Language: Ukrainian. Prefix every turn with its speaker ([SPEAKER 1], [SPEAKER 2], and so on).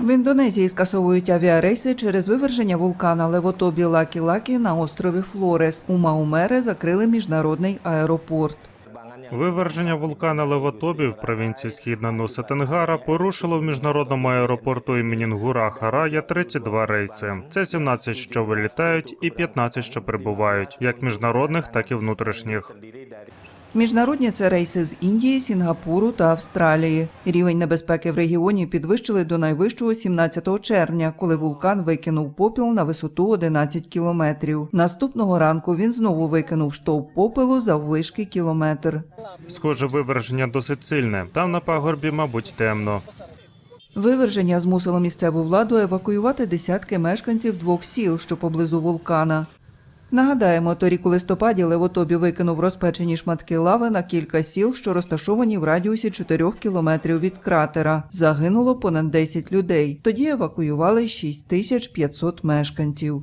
[SPEAKER 1] В Індонезії скасовують авіарейси через виверження вулкана Левотобі Лакі-Лакі на острові Флорес. У Маумере закрили міжнародний аеропорт.
[SPEAKER 2] Виверження вулкана Левотобі в провінції Східна Нуса Тенгара порушило в міжнародному аеропорту імені Нгура Харая 32 рейси. Це 17, що вилітають, і 15, що прибувають, як міжнародних, так і внутрішніх.
[SPEAKER 1] Міжнародні це рейси з Індії, Сінгапуру та Австралії. Рівень небезпеки в регіоні підвищили до найвищого 17 червня, коли вулкан викинув попіл на висоту 11 кілометрів. Наступного ранку він знову викинув стовп попелу заввишки кілометр.
[SPEAKER 2] Схоже, виверження досить сильне. Там на пагорбі, мабуть, темно.
[SPEAKER 1] Виверження змусило місцеву владу евакуювати десятки мешканців двох сіл, що поблизу вулкана. Нагадаємо, торік у листопаді Левотобі викинув розпечені шматки лави на кілька сіл, що розташовані в радіусі 4 кілометрів від кратера. Загинуло понад 10 людей. Тоді евакуювали 6500 мешканців.